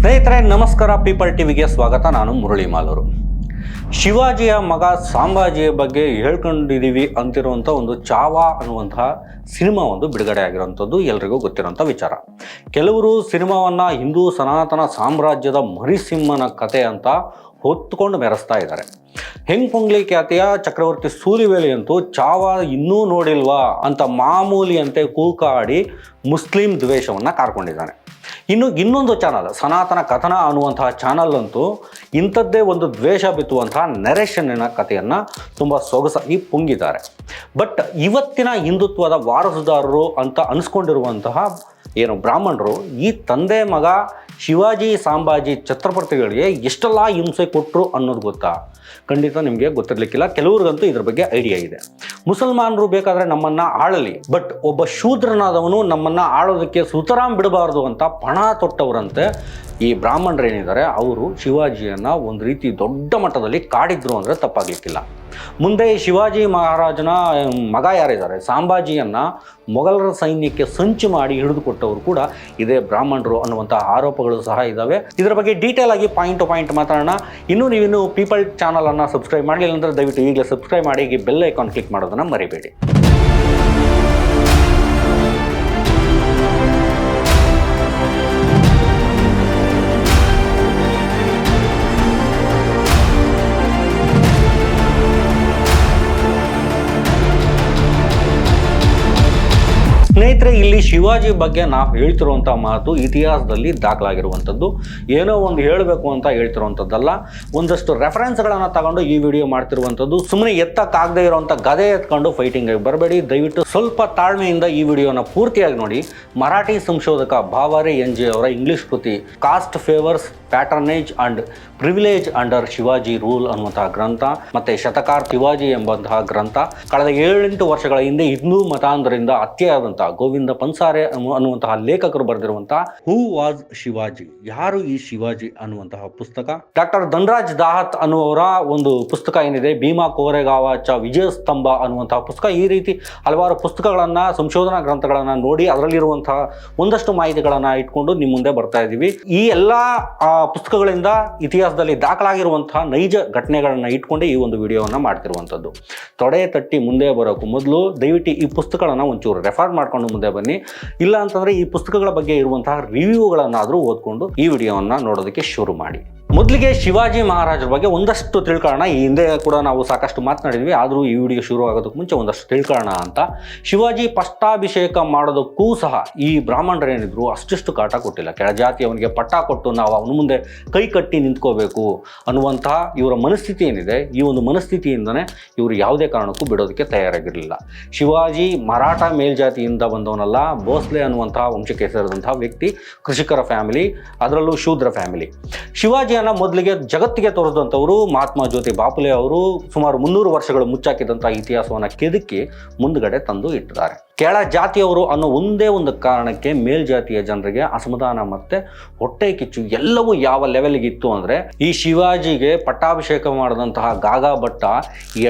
ಸ್ನೇಹಿತರೆ, ನಮಸ್ಕಾರ. ಪೀಪಲ್ ಟಿವಿಗೆ ಸ್ವಾಗತ. ನಾನು ಮುರಳಿ ಮಾಲೂರು. ಶಿವಾಜಿಯ ಮಗ ಸಾಂಬಾಜಿಯ ಬಗ್ಗೆ ಹೇಳ್ಕೊಂಡಿದ್ದೀವಿ ಅಂತಿರುವಂಥ ಒಂದು ಚಾವಾ ಅನ್ನುವಂತಹ ಸಿನಿಮಾ ಒಂದು ಬಿಡುಗಡೆ ಆಗಿರುವಂಥದ್ದು ಎಲ್ರಿಗೂ ಗೊತ್ತಿರುವಂಥ ವಿಚಾರ. ಕೆಲವರು ಸಿನಿಮಾವನ್ನು ಹಿಂದೂ ಸನಾತನ ಸಾಮ್ರಾಜ್ಯದ ಮರಿಸಿಂಹನ ಕತೆ ಅಂತ ಹೊತ್ತುಕೊಂಡು ಮೆರೆಸ್ತಾ ಇದ್ದಾರೆ. ಹೆಂಗ್ ಪೊಂಗ್ಲಿ ಖ್ಯಾತಿಯ ಚಕ್ರವರ್ತಿ ಸೂಲಿವೇಲಿ ಅಂತೂ ಚಾವಾ ಇನ್ನೂ ನೋಡಿಲ್ವಾ ಅಂತ ಮಾಮೂಲಿಯಂತೆ ಕೂಕಾಡಿ ಮುಸ್ಲಿಂ ದ್ವೇಷವನ್ನು ಕಾರ್ಕೊಂಡಿದ್ದಾನೆ. ಇನ್ನು ಇನ್ನೊಂದು ಚಾನಲ್ ಸನಾತನ ಕಥನ ಅನ್ನುವಂತಹ ಚಾನಲ್ ಅಂತೂ ಇಂಥದ್ದೇ ಒಂದು ದ್ವೇಷ ಬಿತ್ತುವಂತಹ ನೆರೆಷನ್ನಿನ ಕಥೆಯನ್ನು ತುಂಬ ಸೊಗಸಾಗಿ ಪುಂಗಿದ್ದಾರೆ. ಬಟ್ ಇವತ್ತಿನ ಹಿಂದುತ್ವದ ವಾರಸುದಾರರು ಅಂತ ಅನಿಸ್ಕೊಂಡಿರುವಂತಹ ಏನು ಬ್ರಾಹ್ಮಣರು ಈ ತಂದೆ ಮಗ ಶಿವಾಜಿ ಸಾಂಬಾಜಿ ಛತ್ರಪತಿಗಳಿಗೆ ಎಷ್ಟೆಲ್ಲ ಹಿಂಸೆ ಕೊಟ್ಟರು ಅನ್ನೋದು ಗೊತ್ತಾ? ಖಂಡಿತ ನಿಮಗೆ ಗೊತ್ತಿರಲಿಕ್ಕಿಲ್ಲ. ಕೆಲವ್ರಿಗಂತೂ ಇದ್ರ ಬಗ್ಗೆ ಐಡಿಯಾ ಇದೆ. ಮುಸಲ್ಮಾನರು ಬೇಕಾದರೆ ನಮ್ಮನ್ನು ಆಳಲಿ, ಬಟ್ ಒಬ್ಬ ಶೂದ್ರನಾದವನು ನಮ್ಮನ್ನು ಆಳೋದಕ್ಕೆ ಸುತರಾಮ್ ಬಿಡಬಾರ್ದು ಅಂತ ಪಣ ತೊಟ್ಟವರಂತೆ. ಈ ಬ್ರಾಹ್ಮಣರೇನಿದ್ದಾರೆ ಅವರು ಶಿವಾಜಿಯನ್ನು ಒಂದು ರೀತಿ ದೊಡ್ಡ ಮಟ್ಟದಲ್ಲಿ ಕಾಡಿದ್ರು ಅಂದರೆ ತಪ್ಪಾಗಲಿಕ್ಕಿಲ್ಲ ಮುಂದೆ ಶಿವಾಜಿ ಮಹಾರಾಜನ ಮಗ ಯಾರಿದ್ದಾರೆ, ಸಾಂಬಾಜಿಯನ್ನು ಮೊಘಲರ ಸೈನ್ಯಕ್ಕೆ ಸಂಚು ಮಾಡಿ ಹಿಡಿದುಕೊಟ್ಟವರು ಕೂಡ ಇದೇ ಬ್ರಾಹ್ಮಣರು ಅನ್ನುವಂಥ ಆರೋಪಗಳು ಸಹ ಇದ್ದಾವೆ ಇದರ ಬಗ್ಗೆ ಡೀಟೇಲ್ ಆಗಿ ಪಾಯಿಂಟ್ ಟು ಪಾಯಿಂಟ್ ಮಾತಾಡೋಣ. ಇನ್ನೂ ನೀವಿನ್ನು ಪೀಪಲ್ ಚಾನಲನ್ನು ಸಬ್ಸ್ಕ್ರೈಬ್ ಮಾಡಲಿಲ್ಲ ಅಂದರೆ ದಯವಿಟ್ಟು ಈಗಲೇ ಸಬ್ಸ್ಕ್ರೈಬ್ ಮಾಡಿ ಬೆಲ್ ಐಕಾನ್ ಕ್ಲಿಕ್ ಮಾಡೋದನ್ನು ಮರಿಬೇಡಿ. ಸ್ನೇಹಿತರೆ, ಇಲ್ಲಿ ಶಿವಾಜಿ ಬಗ್ಗೆ ನಾವು ಹೇಳ್ತಿರುವಂಥ ಮಾತು ಇತಿಹಾಸದಲ್ಲಿ ದಾಖಲಾಗಿರುವಂಥದ್ದು. ಏನೋ ಒಂದು ಹೇಳಬೇಕು ಅಂತ ಹೇಳ್ತಿರುವಂಥದ್ದಲ್ಲ. ಒಂದಷ್ಟು ರೆಫರೆನ್ಸ್ಗಳನ್ನು ತಗೊಂಡು ಈ ವಿಡಿಯೋ ಮಾಡ್ತಿರುವಂಥದ್ದು. ಸುಮ್ಮನೆ ಎತ್ತಕ್ಕಾಗದೇ ಇರುವಂಥ ಗದೆ ಎತ್ಕೊಂಡು ಫೈಟಿಂಗ್ ಬರಬೇಡಿ. ದಯವಿಟ್ಟು ಸ್ವಲ್ಪ ತಾಳ್ಮೆಯಿಂದ ಈ ವಿಡಿಯೋನ ಪೂರ್ತಿಯಾಗಿ ನೋಡಿ. ಮರಾಠಿ ಸಂಶೋಧಕ ಭಾವಾರೆ ಎನ್ ಜೆ ಅವರ ಇಂಗ್ಲಿಷ್ ಕೃತಿ caste favours patronage and privilege under Shivaji rule ಅನ್ನುವಂತಹ ಗ್ರಂಥ, ಮತ್ತೆ ಶತಕಾರ್ ಶಿವಾಜಿ ಎಂಬಂತಹ ಗ್ರಂಥ, ಕಳೆದ ಏಳೆಂಟು ವರ್ಷಗಳ ಹಿಂದೆ ಹಿಂದೂ ಮತಾಂಧರಿಂದ ಹತ್ಯೆಯಾದಂತಹ ಗೋವಿಂದ ಪನ್ಸಾರೆ ಅನ್ನುವ- ಅನ್ನುವಂತಹ ಲೇಖಕರು ಬರೆದಿರುವಂತಹ ಹೂ ವಾಸ್ ಶಿವಾಜಿ? ಯಾರು ಈ ಶಿವಾಜಿ ಅನ್ನುವಂತಹ ಪುಸ್ತಕ? ಡಾಕ್ಟರ್ ಧನ್ರಾಜ್ ದಾಹತ್ ಅನ್ನುವರ ಒಂದು ಪುಸ್ತಕ ಏನಿದೆ? ಭೀಮಾ ಕೋರೆಗಾವ ಚ ವಿಜಯ ಸ್ತಂಭ ಅನ್ನುವಂತಹ ಪುಸ್ತಕ. ಈ ರೀತಿ ಹಲವಾರು ಪುಸ್ತಕಗಳನ್ನ ಸಂಶೋಧನಾ ಗ್ರಂಥಗಳನ್ನ ನೋಡಿ ಅದರಲ್ಲಿರುವಂತಹ ಒಂದಷ್ಟು ಮಾಹಿತಿಗಳನ್ನ ಇಟ್ಕೊಂಡು ನಿಮ್ಮ ಮುಂದೆ ಬರ್ತಾ ಇದ್ದೀವಿ. ಈ ಎಲ್ಲಾ ಆ, ಪುಸ್ತಕಗಳಿಂದ ಇತಿಹಾಸದಲ್ಲಿ ದಾಖಲಾಗಿರುವಂತಹ ನೈಜ ಘಟನೆಗಳನ್ನ ಇಟ್ಕೊಂಡೇ ಈ ಒಂದು ವಿಡಿಯೋವನ್ನ ಮಾಡ್ತಿರುವಂಥದ್ದು. ತೊಡೆ ತಟ್ಟಿ ಮುಂದೆ ಬರೋಕ್ಕೂ ಮೊದಲು ದಯವಿಟ್ಟು ಈ ಪುಸ್ತಕಗಳನ್ನ ಒಂಚೂರು ರೆಫರ್ ಮಾಡ್ಕೊಂಡು ಮುಂದೆ ಬನ್ನಿ. ಇಲ್ಲ ಅಂತಂದ್ರೆ ಈ ಪುಸ್ತಕಗಳ ಬಗ್ಗೆ ಇರುವಂತಹ ರಿವ್ಯೂಗಳನ್ನಾದರೂ ಓದ್ಕೊಂಡು ಈ ವಿಡಿಯೋವನ್ನ ನೋಡೋದಕ್ಕೆ ಶುರು ಮಾಡಿ. ಮೊದಲಿಗೆ ಶಿವಾಜಿ ಮಹಾರಾಜರ ಬಗ್ಗೆ ಒಂದಷ್ಟು ತಿಳ್ಕೊಳ್ಳೋಣ ಈ ಹಿಂದೆ ಕೂಡ ನಾವು ಸಾಕಷ್ಟು ಮಾತನಾಡಿದ್ವಿ. ಆದರೂ ಈ ವಿಡಿಯೋ ಶುರು ಆಗೋದಕ್ಕೆ ಮುಂಚೆ ಒಂದಷ್ಟು ತಿಳ್ಕೊಳ್ಳೋಣ ಅಂತ. ಶಿವಾಜಿ ಪಟ್ಟಾಭಿಷೇಕ ಮಾಡೋದಕ್ಕೂ ಸಹ ಈ ಬ್ರಾಹ್ಮಣರೇನಿದ್ರು ಅಷ್ಟಿಷ್ಟು ಕಾಟ ಕೊಟ್ಟಿಲ್ಲ. ಕೆಳಜಾತಿಯವನಿಗೆ ಪಟ್ಟ ಕೊಟ್ಟು ನಾವು ಅವನ ಮುಂದೆ ಕೈ ಕಟ್ಟಿ ನಿಂತ್ಕೋಬೇಕು ಅನ್ನುವಂತಹ ಇವರ ಮನಸ್ಥಿತಿ ಏನಿದೆ, ಈ ಒಂದು ಮನಸ್ಥಿತಿಯಿಂದನೇ ಇವರು ಯಾವುದೇ ಕಾರಣಕ್ಕೂ ಬಿಡೋದಕ್ಕೆ ತಯಾರಾಗಿರಲಿಲ್ಲ. ಶಿವಾಜಿ ಮರಾಠ ಮೇಲ್ಜಾತಿಯಿಂದ ಬಂದವನಲ್ಲ, ಭೋಸ್ಲೆ ಅನ್ನುವಂತಹ ವಂಶಕ್ಕೆ ಸೇರಿದಂತಹ ವ್ಯಕ್ತಿ, ಕೃಷಿಕರ ಫ್ಯಾಮಿಲಿ, ಅದರಲ್ಲೂ ಶೂದ್ರ ಫ್ಯಾಮಿಲಿ. ಶಿವಾಜಿಯನ್ನ ಮೊದಲಿಗೆ ಜಗತ್ತಿಗೆ ತೋರಿಸಿದಂಥವರು ಮಹಾತ್ಮ ಜ್ಯೋತಿ ಬಾಪುಲೆ ಅವರು ಸುಮಾರು ಮುನ್ನೂರು ವರ್ಷಗಳು ಮುಚ್ಚಾಕಿದಂಥ ಇತಿಹಾಸವನ್ನು ಕೆದಕಿ ಮುಂದಗಡೆ ತಂದು ಇಟ್ಟಿದ್ದಾರೆ. ಕೆಳ ಜಾತಿಯವರು ಅನ್ನೋ ಒಂದೇ ಒಂದು ಕಾರಣಕ್ಕೆ ಮೇಲ್ಜಾತಿಯ ಜನರಿಗೆ ಅಸಮಾಧಾನ ಮತ್ತೆ ಹೊಟ್ಟೆ ಕಿಚ್ಚು ಎಲ್ಲವೂ ಯಾವ ಲೆವೆಲ್ಗೆ ಇತ್ತು ಅಂದರೆ ಈ ಶಿವಾಜಿಗೆ ಪಟ್ಟಾಭಿಷೇಕ ಮಾಡಿದಂತಹ ಗಾಗಾ ಭಟ್ಟ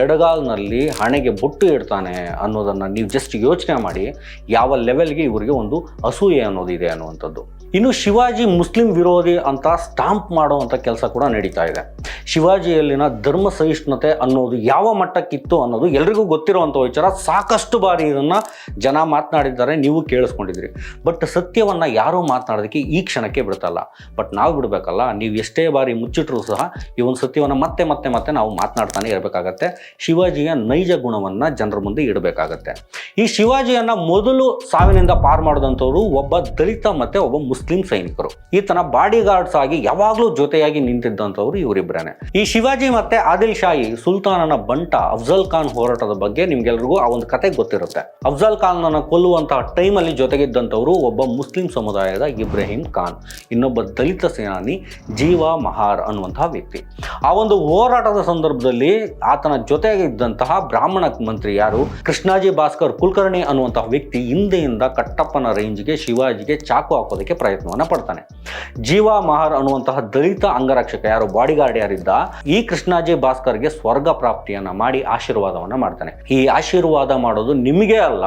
ಎಡಗಾಲ್ನಲ್ಲಿ ಹಣೆಗೆ ಬುಟ್ಟು ಇಡ್ತಾನೆ ಅನ್ನೋದನ್ನು ನೀವು ಜಸ್ಟ್ ಯೋಚನೆ ಮಾಡಿ ಯಾವ ಲೆವೆಲ್ಗೆ ಇವರಿಗೆ ಒಂದು ಅಸೂಯೆ ಅನ್ನೋದಿದೆ ಅನ್ನುವಂಥದ್ದು. ಇನ್ನು ಶಿವಾಜಿ ಮುಸ್ಲಿಂ ವಿರೋಧಿ ಅಂತ ಸ್ಟಾಂಪ್ ಮಾಡುವಂಥ ಕೆಲಸ ಕೂಡ ನಡೀತಾ ಇದೆ. ಶಿವಾಜಿಯಲ್ಲಿನ ಧರ್ಮ ಸಹಿಷ್ಣುತೆ ಅನ್ನೋದು ಯಾವ ಮಟ್ಟಕ್ಕಿತ್ತು ಅನ್ನೋದು ಎಲ್ರಿಗೂ ಗೊತ್ತಿರುವಂಥ ವಿಚಾರ ಸಾಕಷ್ಟು ಬಾರಿ ಇದನ್ನು ಜನ ಮಾತನಾಡಿದ್ದಾರೆ, ನೀವು ಕೇಳಿಸ್ಕೊಂಡಿದ್ರಿ ಬಟ್ ಸತ್ಯವನ್ನು ಯಾರೂ ಮಾತನಾಡೋದಕ್ಕೆ ಈ ಕ್ಷಣಕ್ಕೆ ಬಿಡ್ತಲ್ಲ. ಬಟ್ ನಾವು ಬಿಡಬೇಕಲ್ಲ, ನೀವು ಎಷ್ಟೇ ಬಾರಿ ಮುಚ್ಚಿಟ್ರೂ ಸಹ ಈ ಒಂದು ಸತ್ಯವನ್ನು ಮತ್ತೆ ಮತ್ತೆ ಮತ್ತೆ ನಾವು ಮಾತನಾಡ್ತಾನೆ ಇರಬೇಕಾಗತ್ತೆ. ಶಿವಾಜಿಯ ನೈಜ ಗುಣವನ್ನು ಜನರ ಮುಂದೆ ಇಡಬೇಕಾಗತ್ತೆ. ಈ ಶಿವಾಜಿಯನ್ನು ಮೊದಲು ಸಾವಿನಿಂದ ಪಾರು ಮಾಡಿದಂಥವ್ರು ಒಬ್ಬ ದಲಿತ ಮತ್ತು ಒಬ್ಬ ಮುಸ್ಲಿಂ ಸೈನಿಕರು. ಈತನ ಬಾಡಿ ಗಾರ್ಡ್ಸ್ ಆಗಿ ಯಾವಾಗಲೂ ಜೊತೆಯಾಗಿ ನಿಂತಿದ್ದಂಥವ್ರು ಇವರಿಬ್ಬರೇನೆ ಈ ಶಿವಾಜಿ ಮತ್ತೆ ಆದಿಲ್ ಶಾಹಿ, ಸುಲ್ತಾನನ ಬಂಟ ಅಫ್ಜಲ್ ಖಾನ್ ಹೋರಾಟದ ಬಗ್ಗೆ ನಿಮ್ಗೆಲ್ರಿಗೂ ಆ ಒಂದು ಕತೆ ಗೊತ್ತಿರುತ್ತೆ. ಅಫ್ಜಲ್ ಖಾನ್ನನ್ನು ಕೊಲ್ಲುವಂತಹ ಟೈಮಲ್ಲಿ ಜೊತೆಗಿದ್ದಂಥವರು ಒಬ್ಬ ಮುಸ್ಲಿಂ ಸಮುದಾಯದ ಇಬ್ರಾಹಿಂ ಖಾನ್, ಇನ್ನೊಬ್ಬ ದಲಿತ ಸೇನಾನಿ ಜೀವ ಮಹಾರ್ ಅನ್ನುವಂತಹ ವ್ಯಕ್ತಿ. ಆ ಒಂದು ಹೋರಾಟದ ಸಂದರ್ಭದಲ್ಲಿ ಆತನ ಜೊತೆಗಿದ್ದಂತಹ ಬ್ರಾಹ್ಮಣ ಮಂತ್ರಿ ಯಾರು? ಕೃಷ್ಣಾಜಿ ಭಾಸ್ಕರ್ ಕುಲಕರ್ಣಿ ಅನ್ನುವಂತಹ ವ್ಯಕ್ತಿ ಹಿಂದೆಯಿಂದ ಕಟ್ಟಪ್ಪನ ರೇಂಜ್ಗೆ, ಶಿವಾಜಿಗೆ ಚಾಕು ಹಾಕೋದಕ್ಕೆ ಪ್ರಯತ್ನವನ್ನ ಪಡ್ತಾನೆ. ಜೀವ ಮಹಾರ್ ಅನ್ನುವಂತಹ ದಲಿತ ಅಂಗರಕ್ಷಕ ಯಾರು? ಬಾಡಿಗಾರ್ಡ್ ಯಾರಿದ್ದ ಈ ಕೃಷ್ಣಾಜಿ ಭಾಸ್ಕರ್ಗೆ ಸ್ವರ್ಗ ಪ್ರಾಪ್ತಿಯನ್ನ ಮಾಡಿ ಆಶೀರ್ವಾದವನ್ನ ಮಾಡ್ತಾನೆ. ಈ ಆಶೀರ್ವಾದ ಮಾಡೋದು ನಿಮಗೆ ಅಲ್ಲ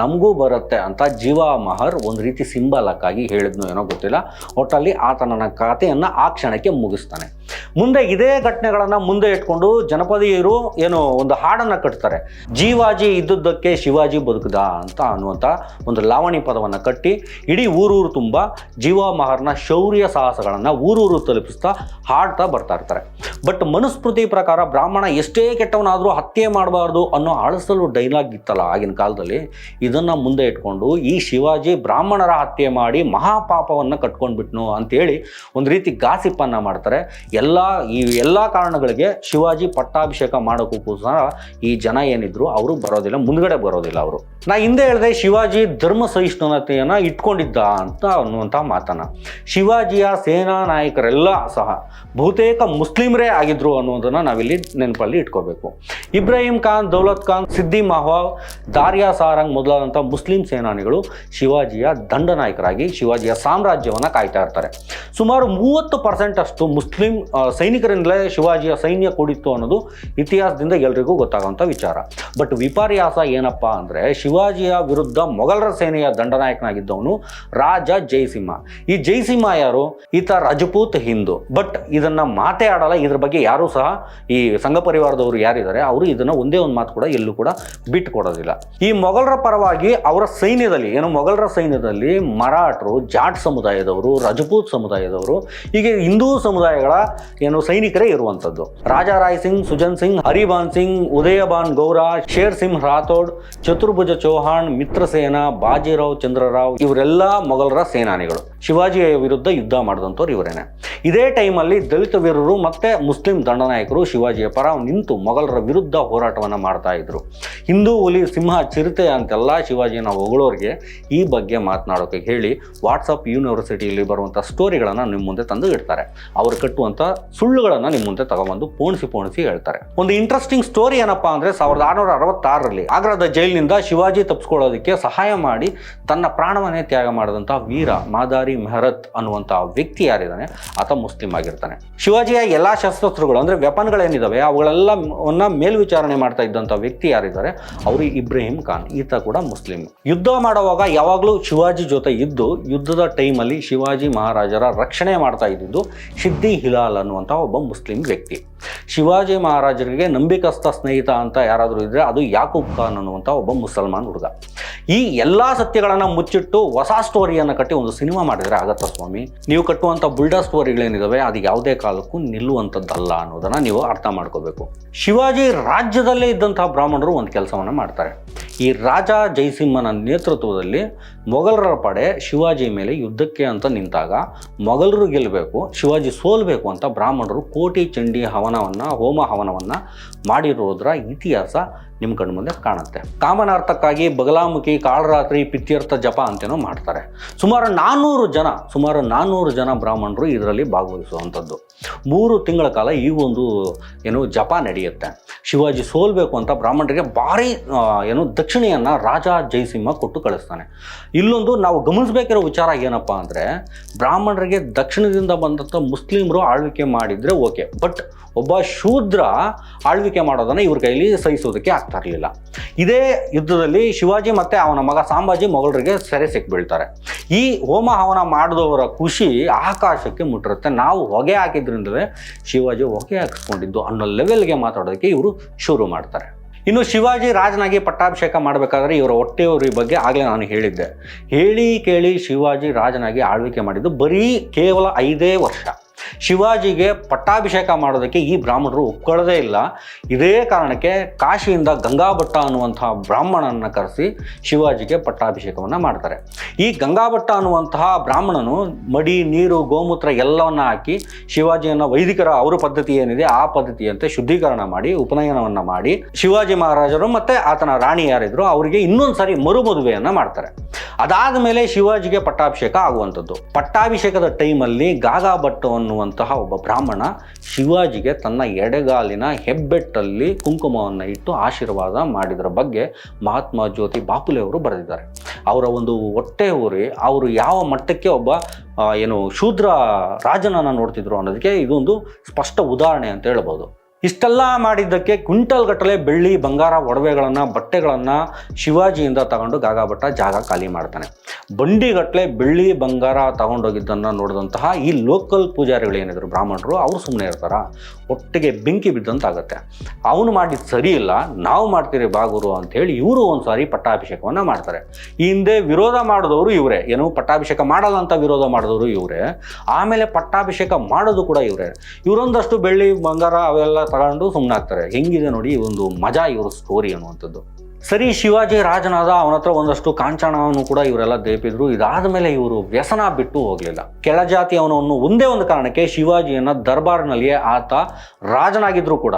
ನಮಗೂ ಬರುತ್ತೆ ಅಂತ ಜೀವ ಮಹರ್ ಒಂದು ರೀತಿ ಸಿಂಬಲಕ್ಕಾಗಿ ಹೇಳಿದ್ನು ಏನೋ ಗೊತ್ತಿಲ್ಲ. ಒಟ್ಟಲ್ಲಿ ಆತನ ಕಥೆಯನ್ನು ಆ ಕ್ಷಣಕ್ಕೆ ಮುಗಿಸ್ತಾನೆ. ಮುಂದೆ ಇದೇ ಘಟನೆಗಳನ್ನು ಮುಂದೆ ಇಟ್ಕೊಂಡು ಜನಪದೀಯರು ಏನು ಒಂದು ಹಾಡನ್ನ ಕಟ್ತಾರೆ. ಜೀವಾಜಿ ಇದ್ದುದಕ್ಕೆ ಶಿವಾಜಿ ಬದುಕದ ಅಂತ ಅನ್ನುವಂಥ ಒಂದು ಲಾವಣಿ ಪದವನ್ನು ಕಟ್ಟಿ ಇಡೀ ಊರೂರು ತುಂಬ ಜೀವ ಮಹರ್ನ ಶೌರ್ಯ ಸಾಹಸಗಳನ್ನು ಊರೂರು ತಲುಪಿಸ್ತಾ ಹಾಡ್ತಾ ಬರ್ತಾ ಇರ್ತಾರೆ. ಬಟ್ ಮನುಸ್ಮೃತಿ ಪ್ರಕಾರ ಬ್ರಾಹ್ಮಣ ಎಷ್ಟೇ ಕೆಟ್ಟವನಾದರೂ ಹತ್ಯೆ ಮಾಡಬಾರ್ದು ಅನ್ನೋ ಅಳಸಲು ಡೈಲಾಗ್ ಇತ್ತಲ್ಲ ಆಗಿನ ಕಾಲದಲ್ಲಿ, ಇದನ್ನು ಮುಂದೆ ಇಟ್ಕೊಂಡು ಈ ಶಿವಾಜಿ ಬ್ರಾಹ್ಮಣರ ಹತ್ಯೆ ಮಾಡಿ ಮಹಾಪಾಪವನ್ನು ಕಟ್ಕೊಂಡ್ಬಿಟ್ನು ಅಂತೇಳಿ ಒಂದು ರೀತಿ ಗಾಸಿಪ್ಪನ್ನು ಮಾಡ್ತಾರೆ. ಎಲ್ಲ, ಈ ಎಲ್ಲ ಕಾರಣಗಳಿಗೆ ಶಿವಾಜಿ ಪಟ್ಟಾಭಿಷೇಕ ಮಾಡೋಕ್ಕೂ ಸಹ ಈ ಜನ ಏನಿದ್ರು, ಅವರು ಬರೋದಿಲ್ಲ, ಮುಂದ್ಗಡೆ ಬರೋದಿಲ್ಲ ಅವರು. ನಾ ಹಿಂದೆ ಹೇಳಿದೆ ಶಿವಾಜಿ ಧರ್ಮ ಸಹಿಷ್ಣುತೆಯನ್ನು ಇಟ್ಕೊಂಡಿದ್ದ ಅಂತ ಅನ್ನುವಂಥ ಮಾತನ್ನು. ಶಿವಾಜಿಯ ಸೇನಾ ನಾಯಕರೆಲ್ಲ ಸಹ, ಬಹುತೇಕ ಮುಸ್ಲಿಮರೇ ಆಗಿದ್ರು ಅನ್ನೋದನ್ನ ನಾವಿಲ್ಲಿ ನೆನಪಲ್ಲಿ ಇಟ್ಕೋಬೇಕು. ಇಬ್ರಾಹಿಂ ಖಾನ್, ದೌಲತ್ ಖಾನ್, ಸಿದ್ದಿ ಮಹವಾವ್ ದಾರಿಯಾ ಸಾರಂಗ್ ಮೊದಲಾದಂಥ ಮುಸ್ಲಿಂ ಸೇನಾನಿಗಳು ಶಿವಾಜಿಯ ದಂಡನಾಯಕರಾಗಿ ಶಿವಾಜಿಯ ಸಾಮ್ರಾಜ್ಯವನ್ನು ಕಾಯ್ತಾ ಇರ್ತಾರೆ. ಸುಮಾರು ಮೂವತ್ತು ಪರ್ಸೆಂಟ್ ಅಷ್ಟು ಮುಸ್ಲಿಂ ಸೈನಿಕರಿಂದಲೇ ಶಿವಾಜಿಯ ಸೈನ್ಯ ಕೂಡಿತ್ತು ಅನ್ನೋದು ಇತಿಹಾಸದಿಂದ ಎಲ್ರಿಗೂ ಗೊತ್ತಾಗುವಂಥ ವಿಚಾರ. ಬಟ್ ವಿಪರ್ಯಾಸ ಏನಪ್ಪ ಅಂದರೆ ಶಿವಾಜಿಯ ವಿರುದ್ಧ ಮೊಘಲರ ಸೇನೆಯ ದಂಡನಾಯಕನಾಗಿದ್ದವನು ರಾಜ ಜೈಸಿಂಹ ಈ ಜೈಸಿಂಹ ಯಾರು? ಈತ ರಜಪೂತ್ ಹಿಂದೂ. ಬಟ್ ಇದನ್ನ ಮಾತೇ ಆಡಲ್ಲ, ಇದ್ರ ಬಗ್ಗೆ ಯಾರೂ ಸಹ ಈ ಸಂಘ ಪರಿವಾರದವರು ಯಾರಿದ್ದಾರೆ, ಅವರು ಇದನ್ನು ಒಂದೇ ಒಂದು ಮಾತು ಕೂಡ ಎಲ್ಲೂ ಕೂಡ ಬಿಟ್ಟು ಕೊಡೋದಿಲ್ಲ. ಈ ಮೊಘಲರ ಪರವಾಗಿ ಅವರ ಸೈನ್ಯದಲ್ಲಿ, ಏನು ಮೊಘಲರ ಸೈನ್ಯದಲ್ಲಿ ಮರಾಠರು, ಜಾಟ್ ಸಮುದಾಯದವರು, ರಜಪೂತ್ ಸಮುದಾಯದವರು, ಹೀಗೆ ಹಿಂದೂ ಸಮುದಾಯಗಳ ಏನು ಸೈನಿಕರೇ ಇರುವಂಥದ್ದು. ರಾಜಾ ರಾಯ್ ಸಿಂಗ್, ಸುಜನ್ ಸಿಂಗ್, ಹರಿಭಾನ್ ಸಿಂಗ್ ಉದಯಬಾನ್ ಗೌರ, ಶೇರ್ ಸಿಂಗ್ ರಾಥೋಡ್, ಚತುರ್ಭುಜ ಚೌಹಾಣ್ ಮಿತ್ರಸೇನ ಬಾಜಿರಾವ್ ಚಂದ್ರರಾವ್, ಇವರೆಲ್ಲ ಮೊಘಲರ ಸೇನಾನಿಗಳು. ಶಿವಾಜಿಯ ವಿರುದ್ಧ ಯುದ್ಧ ಮಾಡಿದಂಥವ್ರು ಇವರೇನೆ. ಇದೇ ಟೈಮಲ್ಲಿ ದಲಿತ ವೀರರು ಮತ್ತೆ ಮುಸ್ಲಿಂ ದಂಡನಾಯಕರು ಶಿವಾಜಿಯ ಪರ ನಿಂತು ಮೊಘಲರ ವಿರುದ್ಧ ಹೋರಾಟವನ್ನು ಮಾಡ್ತಾ ಇದ್ರು. ಹಿಂದೂ ಹುಲಿ ಸಿಂಹ ಚಿರತೆ ಅಂತೆಲ್ಲ ಶಿವಾಜಿನ ಹೊಗಳೋರಿಗೆ ಈ ಬಗ್ಗೆ ಮಾತನಾಡೋಕೆ ಹೇಳಿ ವಾಟ್ಸಪ್ ಯೂನಿವರ್ಸಿಟಿಯಲ್ಲಿ ಬರುವಂಥ ಸ್ಟೋರಿಗಳನ್ನು ನಿಮ್ಮ ಮುಂದೆ ತಂದು ಇಡ್ತಾರೆ. ಅವರು ಕಟ್ಟುವಂಥ ಸುಳ್ಳುಗಳನ್ನು ನಿಮ್ಮ ಮುಂದೆ ತಗೊಂಬಂದು ಪೋಣಿಸಿ ಪೋಣಿಸಿ ಹೇಳ್ತಾರೆ. ಒಂದು ಇಂಟ್ರೆಸ್ಟಿಂಗ್ ಸ್ಟೋರಿ ಏನಪ್ಪಾ ಅಂದರೆ ಸಾವಿರದ ಆರುನೂರ ಅರವತ್ತಾರರಲ್ಲಿ ಆಗ್ರಾದ ಜೈಲಿನಿಂದ ಶಿವಾಜಿ ತಪ್ಪಿಸ್ಕೊಳ್ಳೋದಕ್ಕೆ ಸಹಾಯ ಮಾಡಿ ತನ್ನ ಪ್ರಾಣವನ್ನೇ ತ್ಯಾಗ ಮಾಡಿದಂಥ ವೀರ ಮಾದಾರಿ ಮೆಹರತ್ ಅನ್ನುವಂಥ ವ್ಯಕ್ತಿ ಯಾರಿದ್ದಾನೆ? ಆತ ಮುಸ್ಲಿಂ ಆಗಿರ್ತಾನೆ. ಶಿವಾಜಿಯ ಎಲ್ಲ ಶಸ್ತ್ರಾಸ್ತ್ರಗಳು ಅಂದರೆ ವೆಪನ್ಗಳೇನಿದ್ದಾವೆ ಅವುಗಳೆಲ್ಲವನ್ನ ಮೇಲ್ವಿಚಾರಣೆ ಮಾಡ್ತಾ ಇದ್ದಂಥ ವ್ಯಕ್ತಿ ಯಾರಿದ್ದಾರೆ? ಅವರು ಇಬ್ರಾಹಿಂ ಖಾನ್, ಈತ ಕೂಡ ಮುಸ್ಲಿಂ. ಯುದ್ಧ ಮಾಡುವಾಗ ಯಾವಾಗಲೂ ಶಿವಾಜಿ ಜೊತೆ ಇದ್ದು, ಯುದ್ಧದ ಟೈಮಲ್ಲಿ ಶಿವಾಜಿ ಮಹಾರಾಜರ ರಕ್ಷಣೆ ಮಾಡ್ತಾ ಇದ್ದಿದ್ದು ಸಿದ್ದಿ ಹಿಲಾಲ್ ಅನ್ನುವಂಥ ಒಬ್ಬ ಮುಸ್ಲಿಂ ವ್ಯಕ್ತಿ. ಶಿವಾಜಿ ಮಹಾರಾಜರಿಗೆ ನಂಬಿಕಸ್ಥ ಸ್ನೇಹಿತ ಅಂತ ಯಾರಾದರೂ ಇದ್ದರೆ ಅದು ಯಾಕೂಬ್ ಖಾನ್ ಅನ್ನುವಂಥ ಒಬ್ಬ ಮುಸಲ್ಮಾನ್ ಹುಡುಗ. ಈ ಎಲ್ಲ ಸತ್ಯಗಳನ್ನು ಮುಚ್ಚಿಟ್ಟು ಹೊಸ ಸ್ಟೋರಿಯನ್ನು ಕಟ್ಟಿ ಒಂದು ಸಿನಿಮಾ ಮಾಡಿದರೆ ಆಗತ್ತ ಸ್ವಾಮಿ? ನೀವು ಕಟ್ಟುವಂಥ ಬುಲ್ಡಾ ಸ್ಟೋರಿಗಳೇನಿದ್ದಾವೆ ಅದು ಯಾವುದೇ ಕಾಲಕ್ಕೂ ನಿಲ್ಲುವಂಥದ್ದಲ್ಲ ಅನ್ನೋದನ್ನು ನೀವು ಅರ್ಥ ಮಾಡ್ಕೋಬೇಕು. ಶಿವಾಜಿ ರಾಜ್ಯದಲ್ಲೇ ಇದ್ದಂಥ ಬ್ರಾಹ್ಮಣರು ಒಂದು ಕೆಲಸವನ್ನು ಮಾಡ್ತಾರೆ. ಈ ರಾಜ ಜಯಸಿಂಹನ ನೇತೃತ್ವದಲ್ಲಿ ಮೊಘಲರ ಪಡೆ ಶಿವಾಜಿ ಮೇಲೆ ಯುದ್ಧಕ್ಕೆ ಅಂತ ನಿಂತಾಗ ಮೊಘಲರು ಗೆಲ್ಲಬೇಕು, ಶಿವಾಜಿ ಸೋಲ್ಬೇಕು ಅಂತ ಬ್ರಾಹ್ಮಣರು ಕೋಟಿ ಚಂಡಿ ಹವನವನ್ನು, ಹೋಮ ಹವನವನ್ನು ಮಾಡಿರೋದ್ರ ಇತಿಹಾಸ ನಿಮ್ಮ ಕಣ್ಣು ಮುಂದೆ ಕಾಣುತ್ತೆ. ಕಾಮನಾರ್ಥಕ್ಕಾಗಿ ಬಗಲಾಮುಖಿ ಕಾಳರಾತ್ರಿ ಪಿತ್ಯರ್ಥ ಜಪ ಅಂತೇನೋ ಮಾಡ್ತಾರೆ. ಸುಮಾರು ನಾನ್ನೂರು ಜನ, ಸುಮಾರು ನಾನ್ನೂರು ಜನ ಬ್ರಾಹ್ಮಣರು ಇದರಲ್ಲಿ ಭಾಗವಹಿಸುವಂಥದ್ದು. ಮೂರು ತಿಂಗಳ ಕಾಲ ಈ ಒಂದು, ಏನು ಜಪ ನಡೆಯುತ್ತೆ. ಶಿವಾಜಿ ಸೋಲ್ಬೇಕು ಅಂತ ಬ್ರಾಹ್ಮಣರಿಗೆ ಭಾರಿ ಏನು ದಕ್ಷಿಣೆಯನ್ನು ರಾಜ ಜಯಸಿಂಹ ಕೊಟ್ಟು ಕಳಿಸ್ತಾನೆ. ಇಲ್ಲೊಂದು ನಾವು ಗಮನಿಸಬೇಕಿರೋ ವಿಚಾರ ಏನಪ್ಪ ಅಂದರೆ, ಬ್ರಾಹ್ಮಣರಿಗೆ ದಕ್ಷಿಣದಿಂದ ಬಂದಂಥ ಮುಸ್ಲಿಮರು ಆಳ್ವಿಕೆ ಮಾಡಿದರೆ ಓಕೆ. ಬಟ್ ಒಬ್ಬ ಶೂದ್ರ ಆಳ್ವಿಕೆ ಮಾಡೋದನ್ನು ಇವ್ರ ಕೈಲಿ ಸಹಿಸೋದಕ್ಕೆ ಆಗ್ತಾ ಇದೇ ಯುದ್ಧದಲ್ಲಿ ಶಿವಾಜಿ ಮತ್ತು ಅವನ ಮಗ ಸಾಂಬಾಜಿ ಮೊಘಲರಿಗೆ ಸೆರೆ ಸಿಕ್ಬೀಳ್ತಾರೆ. ಈ ಹೋಮ ಹವನ ಮಾಡಿದವರ ಖುಷಿ ಆಕಾಶಕ್ಕೆ ಮುಟ್ಟಿರುತ್ತೆ. ನಾವು ಹೊಗೆ ಹಾಕಿದ್ರಿಂದಲೇ ಶಿವಾಜಿ ಹೊಗೆ ಹಾಕಿಸ್ಕೊಂಡಿದ್ದು ಅನ್ನೋ ಲೆವೆಲ್ಗೆ ಮಾತಾಡೋದಕ್ಕೆ ಇವರು ಶುರು ಮಾಡ್ತಾರೆ. ಇನ್ನು ಶಿವಾಜಿ ರಾಜನಾಗಿ ಪಟ್ಟಾಭಿಷೇಕ ಮಾಡಬೇಕಾದ್ರೆ ಇವರ ಹೊಟ್ಟೆಯವರ ಬಗ್ಗೆ ಆಗಲೇ ನಾನು ಹೇಳಿದ್ದೆ. ಹೇಳಿ ಕೇಳಿ ಶಿವಾಜಿ ರಾಜನಾಗಿ ಆಳ್ವಿಕೆ ಮಾಡಿದ್ದು ಬರೀ ಕೇವಲ ಐದೇ ವರ್ಷ. ಶಿವಾಜಿಗೆ ಪಟ್ಟಾಭಿಷೇಕ ಮಾಡೋದಕ್ಕೆ ಈ ಬ್ರಾಹ್ಮಣರು ಒಪ್ಕೊಳ್ಳೋದೇ ಇಲ್ಲ. ಇದೇ ಕಾರಣಕ್ಕೆ ಕಾಶಿಯಿಂದ ಗಂಗಾಭಟ್ಟ ಅನ್ನುವಂತಹ ಬ್ರಾಹ್ಮಣನನ್ನು ಕರೆಸಿ ಶಿವಾಜಿಗೆ ಪಟ್ಟಾಭಿಷೇಕವನ್ನು ಮಾಡ್ತಾರೆ. ಈ ಗಂಗಾಭಟ್ಟ ಅನ್ನುವಂತಹ ಬ್ರಾಹ್ಮಣನು ಮಡಿ, ನೀರು, ಗೋಮೂತ್ರ ಎಲ್ಲವನ್ನ ಹಾಕಿ ಶಿವಾಜಿಯನ್ನು ವೈದಿಕರ ಅವರ ಪದ್ಧತಿ ಏನಿದೆ ಆ ಪದ್ಧತಿಯಂತೆ ಶುದ್ಧೀಕರಣ ಮಾಡಿ, ಉಪನಯನವನ್ನು ಮಾಡಿ ಶಿವಾಜಿ ಮಹಾರಾಜರು ಮತ್ತೆ ಆತನ ರಾಣಿ ಯಾರಿದ್ರು ಅವರಿಗೆ ಇನ್ನೊಂದು ಸಾರಿ ಮರುಮದುವೆಯನ್ನು ಮಾಡ್ತಾರೆ. ಅದಾದ ಮೇಲೆ ಶಿವಾಜಿಗೆ ಪಟ್ಟಾಭಿಷೇಕ ಆಗುವಂಥದ್ದು. ಪಟ್ಟಾಭಿಷೇಕದ ಟೈಮಲ್ಲಿ ಗಾಗಾ ಭಟ್ಟು ಅನ್ನುವಂತಹ ಒಬ್ಬ ಬ್ರಾಹ್ಮಣ ಶಿವಾಜಿಗೆ ತನ್ನ ಎಡೆಗಾಲಿನ ಹೆಬ್ಬೆಟ್ಟಲ್ಲಿ ಕುಂಕುಮವನ್ನು ಇಟ್ಟು ಆಶೀರ್ವಾದ ಮಾಡಿದರ ಬಗ್ಗೆ ಮಹಾತ್ಮ ಜ್ಯೋತಿ ಬಾಪುಲೆ ಅವರು ಬರೆದಿದ್ದಾರೆ. ಅವರ ಒಂದು ಹೊಟ್ಟೆ ಊರಿ ಅವರು ಯಾವ ಮಟ್ಟಕ್ಕೆ ಒಬ್ಬ ಏನು ಶೂದ್ರ ರಾಜನನ್ನು ನೋಡ್ತಿದ್ರು ಅನ್ನೋದಕ್ಕೆ ಇದೊಂದು ಸ್ಪಷ್ಟ ಉದಾಹರಣೆ ಅಂತ ಹೇಳ್ಬೋದು. ಇಷ್ಟೆಲ್ಲ ಮಾಡಿದ್ದಕ್ಕೆ ಕ್ವಿಂಟಲ್ ಬೆಳ್ಳಿ, ಬಂಗಾರ ಒಡವೆಗಳನ್ನು, ಬಟ್ಟೆಗಳನ್ನು ಶಿವಾಜಿಯಿಂದ ತಗೊಂಡು ಗಾಗಾಭಟ್ಟ ಜಾಗ ಖಾಲಿ ಮಾಡ್ತಾನೆ. ಬಂಡಿಗಟ್ಟಲೆ ಬೆಳ್ಳಿ, ಬಂಗಾರ ತಗೊಂಡೋಗಿದ್ದನ್ನು ನೋಡಿದಂತಹ ಈ ಲೋಕಲ್ ಪೂಜಾರಿಗಳು ಏನಿದ್ರು ಬ್ರಾಹ್ಮಣರು, ಅವ್ರು ಸುಮ್ಮನೆ ಇರ್ತಾರ. ಒಟ್ಟಿಗೆ ಬೆಂಕಿ ಬಿದ್ದಂತಾಗುತ್ತೆ ಅವನು ಮಾಡಿದ್ದು ಸರಿ ಇಲ್ಲ, ನಾವು ಮಾಡ್ತೀರಿ ಬಾಗುರು ಅಂತೇಳಿ ಇವರು ಒಂದು ಸಾರಿ ಪಟ್ಟಾಭಿಷೇಕವನ್ನು ಮಾಡ್ತಾರೆ. ಈ ಹಿಂದೆ ವಿರೋಧ ಮಾಡಿದವರು ಇವರೇ. ಏನು ಪಟ್ಟಾಭಿಷೇಕ ಮಾಡಲ್ಲ ಅಂತ ವಿರೋಧ ಮಾಡಿದವರು ಇವರೇ. ಆಮೇಲೆ ಪಟ್ಟಾಭಿಷೇಕ ಮಾಡೋದು ಕೂಡ ಇವರೇ. ಇವರೊಂದಷ್ಟು ಬೆಳ್ಳಿ, ಬಂಗಾರ ಅವೆಲ್ಲ ತಗೊಂಡು ಸುಮ್ಮನಾಗ್ತಾರೆ ಹೆಂಗಿದೆ ನೋಡಿ ಒಂದು ಮಜಾ ಇವರು ಸ್ಟೋರಿ ಅನ್ನುವಂಥದ್ದು. ಸರಿ, ಶಿವಾಜಿ ರಾಜನಾದ ಅವನ ಹತ್ರ ಒಂದಷ್ಟು ಕಾಂಚಾಣವನ್ನು ಕೂಡ ಇವರೆಲ್ಲ ದೇಪಿದ್ರು. ಇದಾದ ಮೇಲೆ ಇವರು ವ್ಯಸನ ಬಿಟ್ಟು ಹೋಗಲಿಲ್ಲ. ಕೆಳಜಾತಿಯವನನ್ನು ಒಂದೇ ಒಂದು ಕಾರಣಕ್ಕೆ ಶಿವಾಜಿಯನ್ನ ದರ್ಬಾರ್ನಲ್ಲಿಯೇ ಆತ ರಾಜನಾಗಿದ್ರು ಕೂಡ.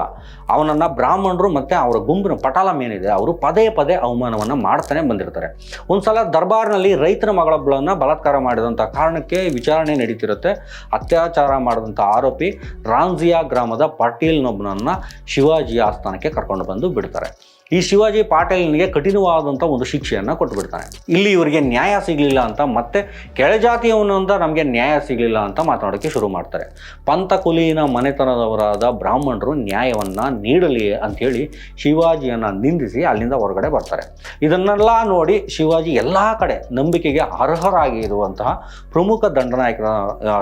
ಅವನನ್ನ ಬ್ರಾಹ್ಮಣರು ಮತ್ತೆ ಅವರ ಗುಂಪಿನ ಪಟಾಲಂ ಏನಿದೆ, ಅವರು ಪದೇ ಪದೇ ಅವಮಾನವನ್ನ ಮಾಡ್ತಾನೆ ಬಂದಿರ್ತಾರೆ. ಒಂದ್ಸಲ ದರ್ಬಾರ್ನಲ್ಲಿ ರೈತನ ಮಗಳನ್ನ ಬಲಾತ್ಕಾರ ಮಾಡಿದಂಥ ಕಾರಣಕ್ಕೆ ವಿಚಾರಣೆ ನಡೀತಿರುತ್ತೆ. ಅತ್ಯಾಚಾರ ಮಾಡಿದಂಥ ಆರೋಪಿ ರಾಂಜಿಯಾ ಗ್ರಾಮದ ಪಾಟೀಲ್ನೊಬ್ಬನನ್ನ ಶಿವಾಜಿಯ ಆಸ್ಥಾನಕ್ಕೆ ಕರ್ಕೊಂಡು ಬಂದು ಬಿಡ್ತಾರೆ. ಈ ಶಿವಾಜಿ ಪಾಟೀಲ್ನಿಗೆ ಕಠಿಣವಾದಂಥ ಒಂದು ಶಿಕ್ಷೆಯನ್ನು ಕೊಟ್ಟುಬಿಡ್ತಾನೆ ಇಲ್ಲಿ ಇವರಿಗೆ ನ್ಯಾಯ ಸಿಗಲಿಲ್ಲ ಅಂತ ಮತ್ತೆ ಕೆಳಜಾತಿಯವನಿಂದ ನಮಗೆ ನ್ಯಾಯ ಸಿಗಲಿಲ್ಲ ಅಂತ ಮಾತನಾಡೋಕ್ಕೆ ಶುರು ಮಾಡ್ತಾರೆ. ಪಂತಕುಲೀನ ಮನೆತನದವರಾದ ಬ್ರಾಹ್ಮಣರು ನ್ಯಾಯವನ್ನು ನೀಡಲಿ ಅಂಥೇಳಿ ಶಿವಾಜಿಯನ್ನು ನಿಂದಿಸಿ ಅಲ್ಲಿಂದ ಹೊರಗಡೆ ಬರ್ತಾರೆ. ಇದನ್ನೆಲ್ಲ ನೋಡಿ ಶಿವಾಜಿ ಎಲ್ಲ ಕಡೆ ನಂಬಿಕೆಗೆ ಅರ್ಹರಾಗಿ ಇರುವಂತಹ ಪ್ರಮುಖ ದಂಡನಾಯಕರ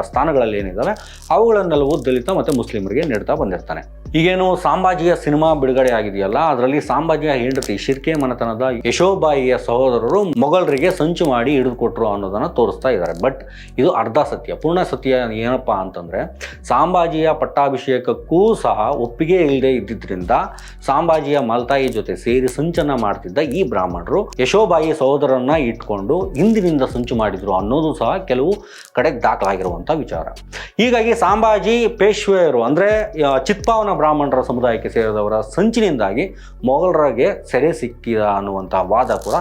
ಸ್ಥಾನಗಳಲ್ಲಿ ಏನಿದ್ದಾವೆ, ಅವುಗಳನ್ನೆಲ್ಲವೂ ದಲಿತ ಮತ್ತು ಮುಸ್ಲಿಮರಿಗೆ ನೀಡ್ತಾ ಬಂದಿರ್ತಾನೆ. ಈಗೇನು ಸಾಂಬಾಜಿಯ ಸಿನಿಮಾ ಬಿಡುಗಡೆ ಆಗಿದೆಯಲ್ಲ, ಅದರಲ್ಲಿ ಸಾಂಬಾಜಿಯ ಹೆಂಡತಿ ಶಿರ್ಕೆ ಮನೆತನದ ಯಶೋಬಾಯಿಯ ಸಹೋದರರು ಮೊಘಲರಿಗೆ ಸಂಚು ಮಾಡಿ ಹಿಡಿದುಕೊಟ್ರು ಅನ್ನೋದನ್ನು ತೋರಿಸ್ತಾ ಇದ್ದಾರೆ. ಬಟ್ ಇದು ಅರ್ಧ ಸತ್ಯ. ಪೂರ್ಣ ಸತ್ಯ ಏನಪ್ಪ ಅಂತಂದರೆ, ಸಾಂಬಾಜಿಯ ಪಟ್ಟಾಭಿಷೇಕಕ್ಕೂ ಸಹ ಒಪ್ಪಿಗೆ ಇಲ್ಲದೆ ಇದ್ದಿದ್ದರಿಂದ ಸಾಂಬಾಜಿಯ ಮಲ್ತಾಯಿ ಜೊತೆ ಸೇರಿ ಸಂಚನ ಮಾಡ್ತಿದ್ದ ಈ ಬ್ರಾಹ್ಮಣರು ಯಶೋಬಾಯಿ ಸಹೋದರನ್ನ ಇಟ್ಕೊಂಡು ಹಿಂದಿನಿಂದ ಸಂಚು ಮಾಡಿದ್ರು ಅನ್ನೋದು ಸಹ ಕೆಲವು ಕಡೆ ದಾಖಲಾಗಿರುವಂಥ ವಿಚಾರ. ಹೀಗಾಗಿ ಸಾಂಬಾಜಿ ಪೇಶ್ವೆಯರು ಅಂದರೆ, ಚಿತ್ಪಾವನ ಬ್ರಾಹ್ಮಣರ ಸಮುದಾಯಕ್ಕೆ ಸೇರಿದವರ ಸಂಚಿನಿಂದಾಗಿ ಮೊಘಲರಿಗೆ ಸೆರೆ ಸಿಕ್ಕಿದ ಅನ್ನುವಂಥ ವಾದ ಕೂಡ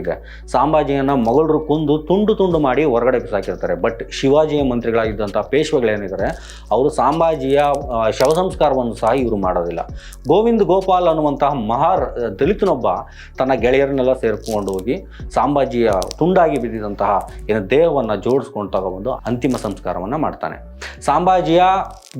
ಇದೆ. ಸಾಂಬಾಜಿಯನ್ನು ಮೊಘಲರು ಕುಂದು ತುಂಡು ತುಂಡು ಮಾಡಿ ಹೊರಗಡೆ ಬಿಸಾಕಿರ್ತಾರೆ. ಬಟ್ ಶಿವಾಜಿಯ ಮಂತ್ರಿಗಳಾಗಿದ್ದಂಥ ಪೇಶ್ವೆಗಳೇನಿದ್ದಾರೆ ಅವರು ಸಾಂಬಾಜಿಯ ಶವ ಸಂಸ್ಕಾರವನ್ನು ಸಹ ಇವರು ಮಾಡೋದಿಲ್ಲ. ಗೋವಿಂದ್ ಗೋಪಾಲ್ ಅನ್ನುವಂತಹ ಮಹಾರ್ ದಲಿತನೊಬ್ಬ ತನ್ನ ಗೆಳೆಯರನ್ನೆಲ್ಲ ಸೇರ್ಕೊಂಡು ಹೋಗಿ ಸಾಂಬಾಜಿಯ ತುಂಡಾಗಿ ಬಿದ್ದಿದಂತಹ ಏನು ದೇಹವನ್ನು ಜೋಡಿಸ್ಕೊಂಡು ತಗೊಬಂದು ಅಂತಿಮ ಸಂಸ್ಕಾರವನ್ನು ಮಾಡ್ತಾನೆ. ಸಾಂಬಾಜಿಯ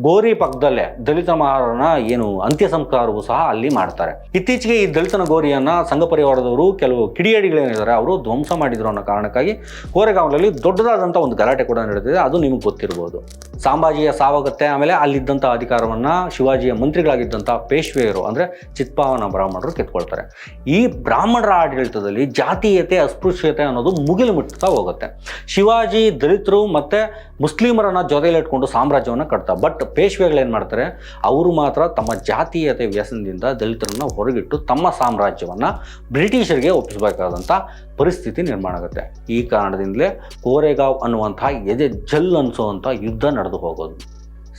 ಗೋರಿ ಪಕ್ಕದಲ್ಲೇ ದಲಿತ ಮಹಾರನ ಏನು ಅಂತ್ಯ ಸಂಸ್ಕಾರವೂ ಸಹ ಅಲ್ಲಿ ಮಾಡ್ತಾರೆ. ಇತ್ತೀಚೆಗೆ ಈ ದಲಿತನ ಗೋರಿಯನ್ನ ಸಂಘ ಪರಿವಾರದವರು ಕೆಲವು ಕಿಡಿಯಡಿಗಳೇನಿದ್ದಾರೆ ಅವರು ಧ್ವಂಸ ಮಾಡಿದ್ರು ಅನ್ನೋ ಕಾರಣಕ್ಕಾಗಿ ಕೋರೆಗಾಂವ್ನಲ್ಲಿ ದೊಡ್ಡದಾದಂಥ ಒಂದು ಗಲಾಟೆ ಕೂಡ ನಡೆದಿದೆ. ಅದು ನಿಮಗೆ ಗೊತ್ತಿರ್ಬೋದು. ಸಾಂಬಾಜಿಯ ಸಾವಾಗುತ್ತೆ ಆಮೇಲೆ ಅಲ್ಲಿದ್ದಂಥ ಅಧಿಕಾರವನ್ನ ಶಿವಾಜಿಯ ಮಂತ್ರಿಗಳಾಗಿದ್ದಂಥ ಪೇಶ್ವೆಯರು, ಅಂದರೆ ಚಿತ್ಪಾವನ ಬ್ರಾಹ್ಮಣರು ಕಿತ್ಕೊಳ್ತಾರೆ. ಈ ಬ್ರಾಹ್ಮಣರ ಆಡಳಿತದಲ್ಲಿ ಜಾತೀಯತೆ, ಅಸ್ಪೃಶ್ಯತೆ ಅನ್ನೋದು ಮುಗಿಲು ಮುಟ್ತಾ ಹೋಗುತ್ತೆ. ಶಿವಾಜಿ ದಲಿತರು ಮತ್ತೆ ಮುಸ್ಲಿಮರನ್ನ ಜೊತೆಯಲ್ಲಿಟ್ಕೊಂಡು ಸಾಮ್ರಾಜ್ಯವನ್ನು ಕಟ್ತಾ, ಬಟ್ ಪೇಶ್ವೆಗಳೇನು ಮಾಡ್ತಾರೆ, ಅವರು ಮಾತ್ರ ತಮ್ಮ ಜಾತೀಯತೆ ವ್ಯಸನದಿಂದ ದಲಿತರನ್ನ ಹೊರಗಿಟ್ಟು ತಮ್ಮ ಸಾಮ್ರಾಜ್ಯವನ್ನು ಬ್ರಿಟಿಷರಿಗೆ ಒಪ್ಪಿಸಬೇಕಾದಂಥ ಪರಿಸ್ಥಿತಿ ನಿರ್ಮಾಣ ಆಗುತ್ತೆ. ಈ ಕಾರಣದಿಂದಲೇ ಕೋರೆಗಾವ್ ಅನ್ನುವಂಥ ಎದೆ ಜಲ್ ಅನಿಸುವಂಥ ಯುದ್ಧ ನಡೆದು ಹೋಗೋದು.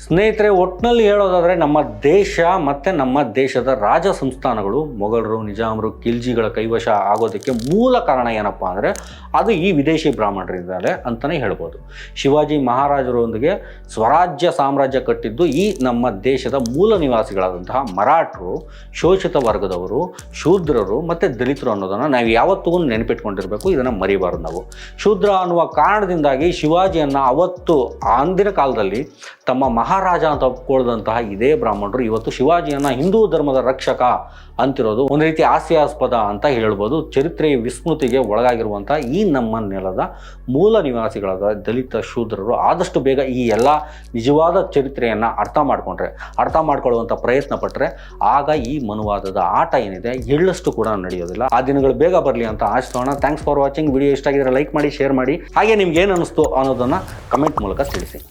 ಸ್ನೇಹಿತರೆ ಒಟ್ಟಿನಲ್ಲಿ ಹೇಳೋದಾದರೆ ನಮ್ಮ ದೇಶ ಮತ್ತು ನಮ್ಮ ದೇಶದ ರಾಜ ಸಂಸ್ಥಾನಗಳು ಮೊಘಲರು, ನಿಜಾಮರು, ಖಿಲ್ಜಿಗಳ ಕೈವಶ ಆಗೋದಕ್ಕೆ ಮೂಲ ಕಾರಣ ಏನಪ್ಪ ಅಂದರೆ ಅದು ಈ ವಿದೇಶಿ ಬ್ರಾಹ್ಮಣರಿದ್ದಾರೆ ಅಂತಲೇ ಹೇಳ್ಬೋದು. ಶಿವಾಜಿ ಮಹಾರಾಜರೊಂದಿಗೆ ಸ್ವರಾಜ್ಯ ಸಾಮ್ರಾಜ್ಯ ಕಟ್ಟಿದ್ದು ಈ ನಮ್ಮ ದೇಶದ ಮೂಲ ನಿವಾಸಿಗಳಾದಂತಹ ಮರಾಠರು, ಶೋಷಿತ ವರ್ಗದವರು, ಶೂದ್ರರು ಮತ್ತು ದಲಿತರು ಅನ್ನೋದನ್ನು ನಾವು ಯಾವತ್ತೂ ನೆನಪಿಟ್ಕೊಂಡಿರಬೇಕು, ಇದನ್ನು ಮರಿಬಾರದು ನಾವು. ಶೂದ್ರ ಅನ್ನುವ ಕಾರಣದಿಂದಾಗಿ ಶಿವಾಜಿಯನ್ನು ಅವತ್ತು ಅಂದಿನ ಕಾಲದಲ್ಲಿ ತಮ್ಮ ಮಹಾರಾಜ ಅಂತ ಒಪ್ಕೊಳ್ದಂತಹ ಇದೇ ಬ್ರಾಹ್ಮಣರು ಇವತ್ತು ಶಿವಾಜಿಯನ್ನು ಹಿಂದೂ ಧರ್ಮದ ರಕ್ಷಕ ಅಂತಿರೋದು ಒಂದು ರೀತಿ ಹಾಸ್ಯಾಸ್ಪದ ಅಂತ ಹೇಳ್ಬೋದು. ಚರಿತ್ರೆಯ ವಿಸ್ಮೃತಿಗೆ ಒಳಗಾಗಿರುವಂಥ ಈ ನಮ್ಮ ನೆಲದ ಮೂಲ ನಿವಾಸಿಗಳಾದ ದಲಿತ ಶೂದ್ರರು ಆದಷ್ಟು ಬೇಗ ಈ ಎಲ್ಲ ನಿಜವಾದ ಚರಿತ್ರೆಯನ್ನು ಅರ್ಥ ಮಾಡಿಕೊಂಡ್ರೆ, ಅರ್ಥ ಮಾಡ್ಕೊಳ್ಳುವಂಥ ಪ್ರಯತ್ನ ಪಟ್ಟರೆ ಆಗ ಈ ಮನುವಾದದ ಆಟ ಏನಿದೆ ಎಳ್ಳಷ್ಟು ಕೂಡ ನಡೆಯೋದಿಲ್ಲ. ಆ ದಿನಗಳು ಬೇಗ ಬರಲಿ ಅಂತ ಆಶಿಸೋಣ. ಥ್ಯಾಂಕ್ಸ್ ಫಾರ್ ವಾಚಿಂಗ್ ವಿಡಿಯೋ ಇಷ್ಟ ಆಗಿದ್ರೆ ಲೈಕ್ ಮಾಡಿ ಶೇರ್ ಮಾಡಿ. ಹಾಗೆ ನಿಮ್ಗೆ ಏನು ಅನಿಸ್ತು ಅನ್ನೋದನ್ನು ಕಮೆಂಟ್ ಮೂಲಕ ತಿಳಿಸಿ.